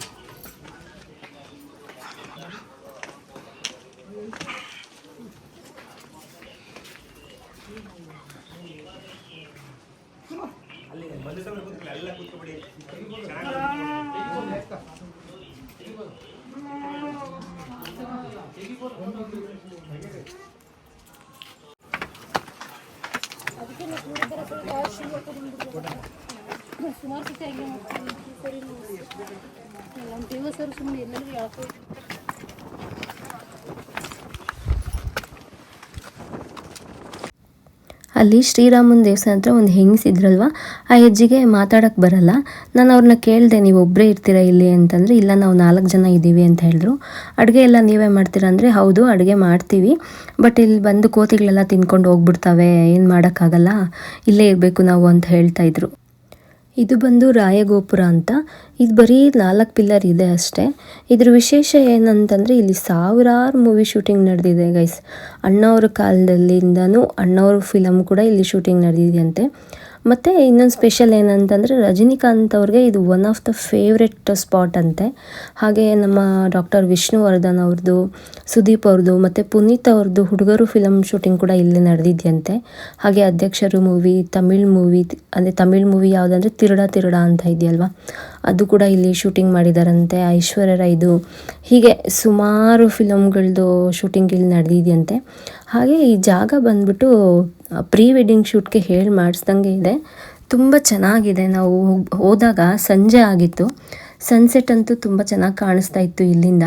ಅಲ್ಲಿ ಶ್ರೀರಾಮನ ದೇವಸ್ಥಾನ ಹತ್ರ ಒಂದು ಹೆಂಗಸಿದ್ರಲ್ವ? ಆ ಹೆಜ್ಜಿಗೆ ಮಾತಾಡೋಕ್ಕೆ ಬರಲ್ಲ. ನಾನು ಅವ್ರನ್ನ ಕೇಳಿದೆ, ನೀವು ಒಬ್ಬರೇ ಇರ್ತೀರಾ ಇಲ್ಲಿ? ಅಂತಂದರೆ, ಇಲ್ಲ, ನಾವು ನಾಲ್ಕು ಜನ ಇದ್ದೀವಿ ಅಂತ ಹೇಳಿದ್ರು. ಅಡುಗೆ ಎಲ್ಲ ನೀವೇ ಮಾಡ್ತೀರಾ ಅಂದರೆ, ಹೌದು, ಅಡುಗೆ ಮಾಡ್ತೀವಿ. ಬಟ್ ಇಲ್ಲಿ ಬಂದು ಕೋತಿಗಳೆಲ್ಲ ತಿನ್ಕೊಂಡು ಹೋಗ್ಬಿಡ್ತವೆ. ಏನು ಮಾಡೋಕ್ಕಾಗಲ್ಲ. ಇಲ್ಲೇ ಇರಬೇಕು ನಾವು ಅಂತ ಹೇಳ್ತಾ ಇದ್ರು. ಇದು ಬಂದು ರಾಯಗೋಪುರ ಅಂತ. ಇದು ಬರೀ ನಾಲ್ಕು ಪಿಲ್ಲರ್ ಇದೆ ಅಷ್ಟೇ. ಇದ್ರ ವಿಶೇಷ ಏನಂತಂದರೆ ಇಲ್ಲಿ ಸಾವಿರಾರು ಮೂವಿ ಶೂಟಿಂಗ್ ನಡೆದಿದೆ ಗೈಸ್ ಅಣ್ಣವ್ರ ಕಾಲದಲ್ಲಿಂದನೂ ಅಣ್ಣವ್ರ ಫಿಲಮ್ ಕೂಡ ಇಲ್ಲಿ ಶೂಟಿಂಗ್ ನಡೆದಿದೆಯಂತೆ. ಮತ್ತು ಇನ್ನೊಂದು ಸ್ಪೆಷಲ್ ಏನಂತಂದರೆ ರಜನಿಕಾಂತ್ ಅವ್ರಿಗೆ ಇದು one of the favourite spot ಅಂತೆ. ಹಾಗೆ ನಮ್ಮ ಡಾಕ್ಟರ್ ವಿಷ್ಣುವರ್ಧನ್ ಅವ್ರದ್ದು ಸುದೀಪ್ ಅವ್ರದ್ದು ಮತ್ತು ಪುನೀತ್ ಅವ್ರದ್ದು ಹುಡುಗರು ಫಿಲಮ್ ಶೂಟಿಂಗ್ ಕೂಡ ಇಲ್ಲಿ ನಡೆದಿದೆಯಂತೆ. ಹಾಗೆ ಅಧ್ಯಕ್ಷರು ಮೂವಿ ತಮಿಳ್ ಮೂವಿ ಅಂದರೆ ತಮಿಳ್ ಮೂವಿ ಯಾವುದಂದ್ರೆ ತಿರುಡ ತಿರುಡ ಅಂತ ಇದೆಯಲ್ವಾ? ಅದು ಕೂಡ ಇಲ್ಲಿ ಶೂಟಿಂಗ್ ಮಾಡಿದಾರಂತೆ. ಐಶ್ವರ್ಯರ ಇದು ಹೀಗೆ ಸುಮಾರು ಫಿಲಮ್ಗಳದ್ದು ಶೂಟಿಂಗ್ ಇಲ್ಲಿ ನಡೆದಿದೆಯಂತೆ. ಹಾಗೆ ಈ ಜಾಗ ಬಂದ್ಬಿಟ್ಟು ಪ್ರೀ ವೆಡ್ಡಿಂಗ್ ಶೂಟ್ಗೆ ಹೇಳಿ ಮಾಡಿಸ್ದಂಗೆ ಇದೆ. ತುಂಬ ಚೆನ್ನಾಗಿದೆ. ನಾವು ಹೋದಾಗ ಸಂಜೆ ಆಗಿತ್ತು. ಸನ್ಸೆಟ್ ಅಂತೂ ತುಂಬ ಚೆನ್ನಾಗಿ ಕಾಣಿಸ್ತಾ ಇತ್ತು ಇಲ್ಲಿಂದ.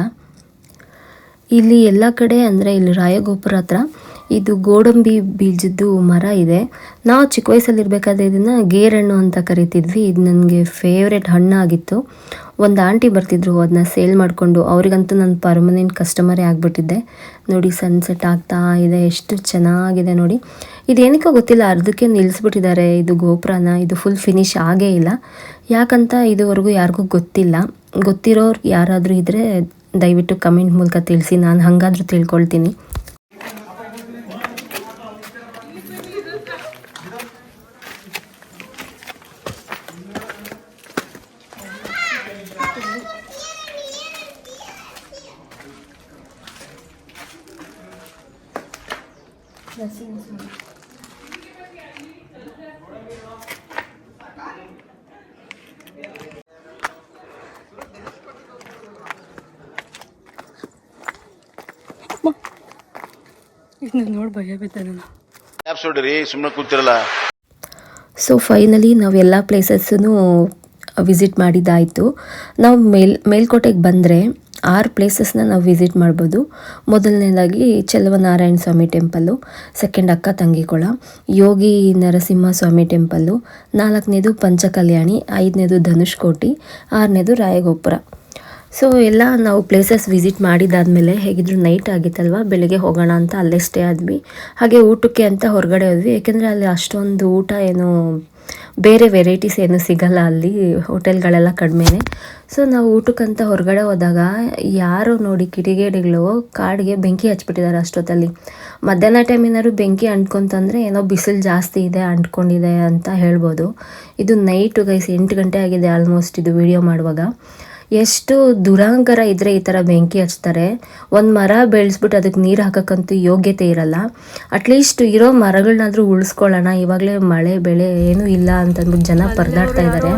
ಇಲ್ಲಿ ಎಲ್ಲ ಕಡೆ ಅಂದರೆ ಇಲ್ಲಿ ರಾಯಗೋಪುರ ಹತ್ರ ಇದು ಗೋಡಂಬಿ ಬೀಜದ್ದು ಮರ ಇದೆ. ನಾವು ಚಿಕ್ಕ ವಯಸ್ಸಲ್ಲಿರಬೇಕಾದ್ರೆ ಇದನ್ನು ಗೇರಣ್ಣು ಅಂತ ಕರಿತಿದ್ವಿ. ಇದು ನನಗೆ ಫೇವ್ರೆಟ್ ಹಣ್ಣಾಗಿತ್ತು. ಒಂದು ಆಂಟಿ ಬರ್ತಿದ್ರು ಅದನ್ನ ಸೇಲ್ ಮಾಡಿಕೊಂಡು. ಅವ್ರಿಗಂತೂ ನಾನು ಪರ್ಮನೆಂಟ್ ಕಸ್ಟಮರೇ ಆಗಿಬಿಟ್ಟಿದ್ದೆ. ನೋಡಿ ಸನ್ಸೆಟ್ ಆಗ್ತಾ ಇದೆ. ಎಷ್ಟು ಚೆನ್ನಾಗಿದೆ ನೋಡಿ. ಇದೇನಕ್ಕೋ ಗೊತ್ತಿಲ್ಲ, ಅರ್ಧಕ್ಕೆ ನಿಲ್ಲಿಸ್ಬಿಟ್ಟಿದ್ದಾರೆ ಇದು ಗೋಪುರನ, ಇದು ಫುಲ್ ಫಿನಿಶ್ ಆಗೇ ಇಲ್ಲ. ಯಾಕಂತ ಇದುವರೆಗೂ ಯಾರಿಗೂ ಗೊತ್ತಿಲ್ಲ. ಗೊತ್ತಿರೋರು ಯಾರಾದರೂ ಇದ್ದರೆ ದಯವಿಟ್ಟು ಕಮೆಂಟ್ ಮೂಲಕ ತಿಳಿಸಿ. ನಾನು ಹಾಗಾದರೂ ತಿಳ್ಕೊಳ್ತೀನಿ. ನೋಡಿ ಭಯ ಸುಮ್ಮನೆ ಕೂತಿರಲ್ಲ. ಸೊ ಫೈನಲಿ ನಾವು ಎಲ್ಲ ಪ್ಲೇಸಸ್ಸೂ ವಿಸಿಟ್ ಮಾಡಿದ್ದಾಯಿತು. ನಾವು ಮೇಲ್ ಮೇಲ್ಕೋಟೆಗೆ ಬಂದರೆ ಆರು ಪ್ಲೇಸಸ್ನ ನಾವು ವಿಸಿಟ್ ಮಾಡ್ಬೋದು. ಮೊದಲನೇದಾಗಿ ಚೆಲುವನಾರಾಯಣ ಸ್ವಾಮಿ ಟೆಂಪಲ್ಲು ಸೆಕೆಂಡ್ ಅಕ್ಕ ತಂಗಿಕೊಳ, ಯೋಗಿ ನರಸಿಂಹ ಸ್ವಾಮಿ ಟೆಂಪಲ್ಲು, ನಾಲ್ಕನೇದು ಪಂಚಕಲ್ಯಾಣಿ, ಐದನೇದು ಧನುಷ್ಕೋಟಿ, ಆರನೇದು ರಾಯಗೋಪುರ. ಸೊ ಎಲ್ಲ ನಾವು ಪ್ಲೇಸಸ್ ವಿಸಿಟ್ ಮಾಡಿದ್ದಾದಮೇಲೆ ಹೇಗಿದ್ರು ನೈಟ್ ಆಗಿತ್ತಲ್ವ, ಬೆಳಗ್ಗೆ ಹೋಗೋಣ ಅಂತ ಅಲ್ಲೇ ಸ್ಟೇ ಆದ್ವಿ. ಹಾಗೆ ಊಟಕ್ಕೆ ಅಂತ ಹೊರಗಡೆ ಹೋದ್ವಿ, ಯಾಕೆಂದರೆ ಅಲ್ಲಿ ಅಷ್ಟೊಂದು ಊಟ ಏನು ಬೇರೆ ವೆರೈಟೀಸ್ ಏನು ಸಿಗಲ್ಲ ಅಲ್ಲಿ ಹೋಟೆಲ್ಗಳೆಲ್ಲ ಕಡಿಮೆನೆ. ಸೊ ನಾವು ಊಟಕ್ಕಂತ ಹೊರಗಡೆ ಹೋದಾಗ ಯಾರೋ ನೋಡಿ ಕಿಡಿಗೇಡಿಗಳು ಕಾಡಿಗೆ ಬೆಂಕಿ ಹಚ್ಬಿಟ್ಟಿದ್ದಾರೆ ಅಷ್ಟೊತ್ತಲ್ಲಿ. ಮಧ್ಯಾಹ್ನ ಟೈಮ್ ಏನಾದ್ರು ಬೆಂಕಿ ಅಂಟ್ಕೊಂತಂದರೆ ಏನೋ ಬಿಸಿಲು ಜಾಸ್ತಿ ಇದೆ, ಅಂಟ್ಕೊಂಡಿದೆ ಅಂತ ಹೇಳ್ಬೋದು. ಇದು ನೈಟು ಗೈಸ್ ಎಂಟು ಗಂಟೆ ಆಗಿದೆ ಆಲ್ಮೋಸ್ಟ್ ಇದು ವಿಡಿಯೋ ಮಾಡುವಾಗ. ಎಷ್ಟು ದುರಾಂಕರ ಇದ್ರೆ ಈ ಥರ ಬೆಂಕಿ ಹಚ್ತಾರೆ. ಒಂದ್ ಮರ ಬೆಳೆಸ್ಬಿಟ್ಟು ಅದಕ್ಕೆ ನೀರು ಹಾಕೋಕ್ಕಂತೂ ಯೋಗ್ಯತೆ ಇರಲ್ಲ. ಅಟ್ಲೀಸ್ಟ್ ಇರೋ ಮರಗಳನ್ನಾದ್ರೂ ಉಳಿಸ್ಕೊಳ್ಳೋಣ. ಇವಾಗಲೇ ಮಳೆ ಬೆಳೆ ಏನೂ ಇಲ್ಲ ಅಂತಂದ್ಬಿಟ್ಟು ಜನ ಪರದಾಡ್ತಾ ಇದ್ದಾರೆ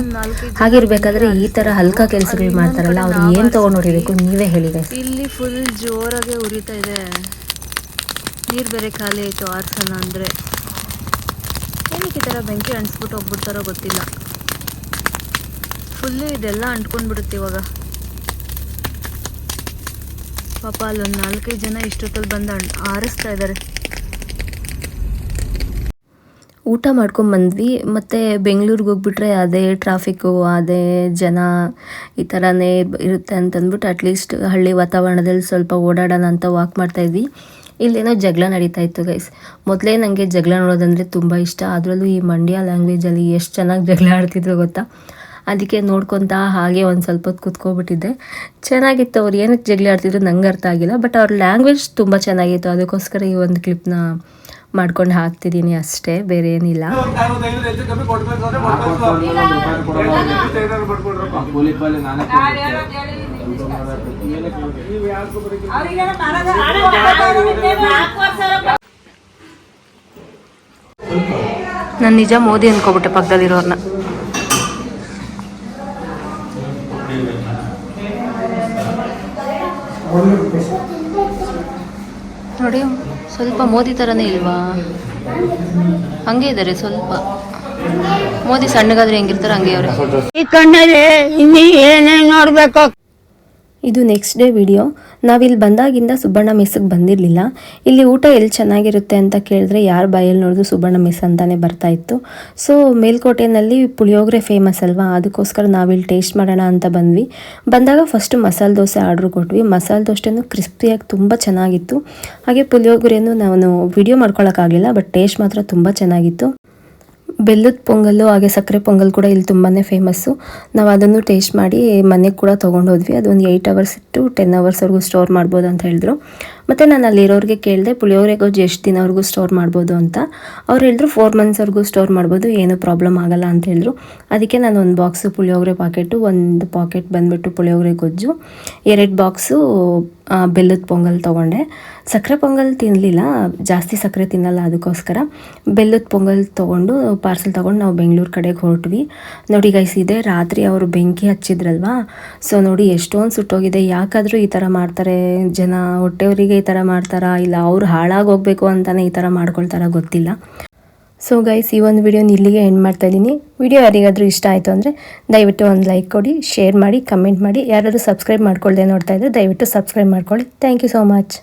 ಹಾಗಿರ್ಬೇಕಾದ್ರೆ ಈ ಥರ ಹಲ್ಕ ಕೆಲಸಗಳು ಮಾಡ್ತಾರಲ್ಲ ಅವ್ರು ಏನು ತೊಗೊಂಡು ಹೊಡಿಬೇಕು ನೀವೇ ಹೇಳಿ guys. ಇಲ್ಲಿ ಫುಲ್ ಜೋರಾಗಿ ಉರಿತಾ ಇದೆ. ನೀರು ಬೇರೆ ಖಾಲಿ ಆಯಿತು ಆರ್ಸನ ಅಂದರೆ. ಏನಕ್ಕೆ ಈ ಥರ ಬೆಂಕಿ ಅಣಿಸ್ಬಿಟ್ಟು ಹೋಗ್ಬಿಡ್ತಾರೋ ಗೊತ್ತಿಲ್ಲ. ಫುಲ್ಲು ಇದೆಲ್ಲ ಅಂಟ್ಕೊಂಡ್ಬಿಡುತ್ತೆ ಇವಾಗ. ಪಾಪ ಅಲ್ಲೊಂದು ನಾಲ್ಕೈದು ಜನ ಇಷ್ಟೊತ್ತಲ್ಲಿ ಬಂದು ಆರಿಸ್ತಾ ಇದ್ದಾರೆ ಊಟ ಮಾಡ್ಕೊಂಡು ಬಂದ್ವಿ, ಮತ್ತು ಬೆಂಗಳೂರಿಗೆ ಹೋಗ್ಬಿಟ್ರೆ ಅದೇ ಟ್ರಾಫಿಕ್ಕು ಅದೇ ಜನ ಈ ಥರನೇ ಇರುತ್ತೆ ಅಂತಂದ್ಬಿಟ್ಟು ಅಟ್ಲೀಸ್ಟ್ ಹಳ್ಳಿ ವಾತಾವರಣದಲ್ಲಿ ಸ್ವಲ್ಪ ಓಡಾಡೋಣ ಅಂತ ವಾಕ್ ಮಾಡ್ತಾಯಿದ್ವಿ ಇಲ್ಲೇನೋ ಜಗಳ ನಡೀತಾ ಇತ್ತು ಗೈಸ್ ಮೊದಲೇ ನನಗೆ ಜಗಳ ನೋಡೋದಂದರೆ ತುಂಬ ಇಷ್ಟ. ಅದರಲ್ಲೂ ಈ ಮಂಡ್ಯ ಲ್ಯಾಂಗ್ವೇಜಲ್ಲಿ ಎಷ್ಟು ಚೆನ್ನಾಗಿ ಜಗಳ ಆಡ್ತಿದ್ರು ಗೊತ್ತಾ? ಅದಕ್ಕೆ ನೋಡ್ಕೊತಾ ಹಾಗೆ ಒಂದು ಸ್ವಲ್ಪ ಹೊತ್ತು ಕೂತ್ಕೊಬಿಟ್ಟಿದ್ದೆ. ಚೆನ್ನಾಗಿತ್ತು ಅವ್ರು ಏನಕ್ಕೆ ಜಗಳ ಆಡ್ತಿದ್ರು ನಂಗೆ ಅರ್ಥ ಆಗಿಲ್ಲ ಬಟ್ ಅವ್ರ ಲ್ಯಾಂಗ್ವೇಜ್ ತುಂಬ ಚೆನ್ನಾಗಿತ್ತು. ಅದಕ್ಕೋಸ್ಕರ ಈ ಒಂದು ಕ್ಲಿಪ್ನ ಮಾಡ್ಕೊಂಡು ಹಾಕ್ತಿದ್ದೀನಿ ಅಷ್ಟೇ, ಬೇರೆ ಏನಿಲ್ಲ. ನಾನು ನಿಜ ಮೋದಿ ಅನ್ಕೋಬಿಟ್ಟೆ ಪಕ್ಕದಲ್ಲಿರೋರ್ನ. ನೋಡಿ, ಸ್ವಲ್ಪ ಮೋದಿ ಥರನೇ ಇಲ್ವಾ? ಹಂಗೆ ಇದ್ದಾರೆ ಸ್ವಲ್ಪ. ಮೋದಿ ಸಣ್ಣಗಾದ್ರೆ ಹೆಂಗಿರ್ತಾರೆ ಹಂಗೆ ಅವ್ರೆ. ಈ ಕಣ್ಣಲ್ಲಿ ಇನ್ನೀ ಏನೇನ್ ನೋಡ್ಬೇಕು ಇದು ನೆಕ್ಸ್ಟ್ ಡೇ ವಿಡಿಯೋ ನಾವಿಲ್ಲಿ ಬಂದಾಗಿಂದ ಸುಬ್ಬಣ್ಣ ಮೆಸ್ಸಿಗೆ ಬಂದಿರಲಿಲ್ಲ. ಇಲ್ಲಿ ಊಟ ಎಲ್ಲಿ ಚೆನ್ನಾಗಿರುತ್ತೆ ಅಂತ ಕೇಳಿದ್ರೆ ಯಾರು ಬಾಯಲ್ಲಿ ನೋಡಿದ್ರು ಸುಬ್ಬಣ್ಣ ಮೆಸ್ ಅಂತಾನೆ ಬರ್ತಾ ಇತ್ತು. ಸೊ ಮೇಲ್ಕೋಟೆಯಲ್ಲಿ ಪುಳಿಯೋಗರೆ ಫೇಮಸ್ ಅಲ್ವಾ? ಅದಕ್ಕೋಸ್ಕರ ನಾವಿಲ್ಲಿ ಟೇಸ್ಟ್ ಮಾಡೋಣ ಅಂತ ಬಂದ್ವಿ. ಬಂದಾಗ ಫಸ್ಟು ಮಸಾಲೆ ದೋಸೆ ಆರ್ಡ್ರ್ ಕೊಟ್ವಿ. ಮಸಾಲೆ ದೋಸೆನೂ ಕ್ರಿಸ್ಪಿಯಾಗಿ ತುಂಬ ಚೆನ್ನಾಗಿತ್ತು. ಹಾಗೆ ಪುಳಿಯೋಗರೆನೂ ನಾನು ವಿಡಿಯೋ ಮಾಡ್ಕೊಳ್ಳೋಕ್ಕಾಗಲಿಲ್ಲ ಬಟ್ ಟೇಸ್ಟ್ ಮಾತ್ರ ತುಂಬ ಚೆನ್ನಾಗಿತ್ತು. ಬೆಲ್ಲದ ಪೊಂಗಲ್ಲು ಹಾಗೆ ಸಕ್ಕರೆ ಪೊಂಗಲ್ ಕೂಡ ಇಲ್ಲಿ ತುಂಬಾ ಫೇಮಸ್ಸು ನಾವು ಅದನ್ನು ಟೇಸ್ಟ್ ಮಾಡಿ ಮನೆಗೆ ಕೂಡ ತೊಗೊಂಡು ಹೋದ್ವಿ. ಅದೊಂದು ಏಯ್ಟ್ ಅವರ್ಸ್ ಇಟ್ಟು ಟೆನ್ ಅವರ್ಸ್ವರೆಗೂ ಸ್ಟೋರ್ ಮಾಡ್ಬೋದು ಅಂತ ಹೇಳಿದ್ರು. ಮತ್ತು ನಾನು ಅಲ್ಲಿರೋರಿಗೆ ಕೇಳಿದೆ ಪುಳಿಯೋಗರೆ ಗೊಜ್ಜು ಎಷ್ಟು ದಿನವರೆಗೂ ಸ್ಟೋರ್ ಮಾಡ್ಬೋದು ಅಂತ. ಅವ್ರು ಹೇಳಿದ್ರು ಫೋರ್ ಮಂತ್ಸ್ವರೆಗೂ ಸ್ಟೋರ್ ಮಾಡ್ಬೋದು, ಏನೂ ಪ್ರಾಬ್ಲಮ್ ಆಗಲ್ಲ ಅಂತ ಹೇಳಿದ್ರು. ಅದಕ್ಕೆ ನಾನು ಒಂದು ಬಾಕ್ಸು ಪುಳಿಯೋಗರೆ ಪಾಕೆಟು ಒಂದು ಪಾಕೆಟ್ ಬಂದುಬಿಟ್ಟು ಪುಳಿಯೋಗರೆ ಗೊಜ್ಜು, ಎರಡು ಬಾಕ್ಸು ಬೆಲ್ಲದ ಪೊಂಗಲ್ ತೊಗೊಂಡೆ. ಸಕ್ಕರೆ ಪೊಂಗಲ್ ತಿನ್ನಲಿಲ್ಲ ಜಾಸ್ತಿ ಸಕ್ಕರೆ ತಿನ್ನಲ್ಲ ಅದಕ್ಕೋಸ್ಕರ. ಬೆಲ್ಲದ ಪೊಂಗಲ್ ತೊಗೊಂಡು ಪಾರ್ಸೆಲ್ ತೊಗೊಂಡು ನಾವು ಬೆಂಗಳೂರು ಕಡೆಗೆ ಹೊರಟ್ವಿ. ನೋಡಿ ಗೈಸ್ ಇದೆ ರಾತ್ರಿ ಅವರು ಬೆಂಕಿ ಹಚ್ಚಿದ್ರಲ್ವಾ? ಸೊ ನೋಡಿ ಎಷ್ಟೊಂದು ಸುಟ್ಟೋಗಿದೆ, ಯಾಕಾದರೂ ಈ ಥರ ಮಾಡ್ತಾರೆ ಜನ ಹೊಟ್ಟೆಯವರಿಗೆ ಈ ಥರ ಮಾಡ್ತಾರಾ? ಇಲ್ಲ ಅವ್ರು ಹಾಳಾಗಿ ಹೋಗ್ಬೇಕು ಅಂತಲೇ ಈ ಥರ ಮಾಡ್ಕೊಳ್ತಾರ ಗೊತ್ತಿಲ್ಲ. ಸೊ ಗೈಸ್ ಈ ಒಂದು ವಿಡಿಯೋನ ಇಲ್ಲಿಗೆ ಎಂಡ್ ಮಾಡ್ತಾ ಇದ್ದೀನಿ. ವಿಡಿಯೋ ಯಾರಿಗಾದರೂ ಇಷ್ಟ ಆಯಿತು ಅಂದರೆ ದಯವಿಟ್ಟು ಒಂದು ಲೈಕ್ ಕೊಡಿ ಶೇರ್ ಮಾಡಿ ಕಮೆಂಟ್ ಮಾಡಿ. ಯಾರಾದರೂ ಸಬ್ಸ್ಕ್ರೈಬ್ ಮಾಡ್ಕೊಳ್ಳದೆ ನೋಡ್ತಾ ಇದ್ದರೆ ದಯವಿಟ್ಟು ಸಬ್ಸ್ಕ್ರೈಬ್ ಮಾಡ್ಕೊಳ್ಳಿ. Thank you so much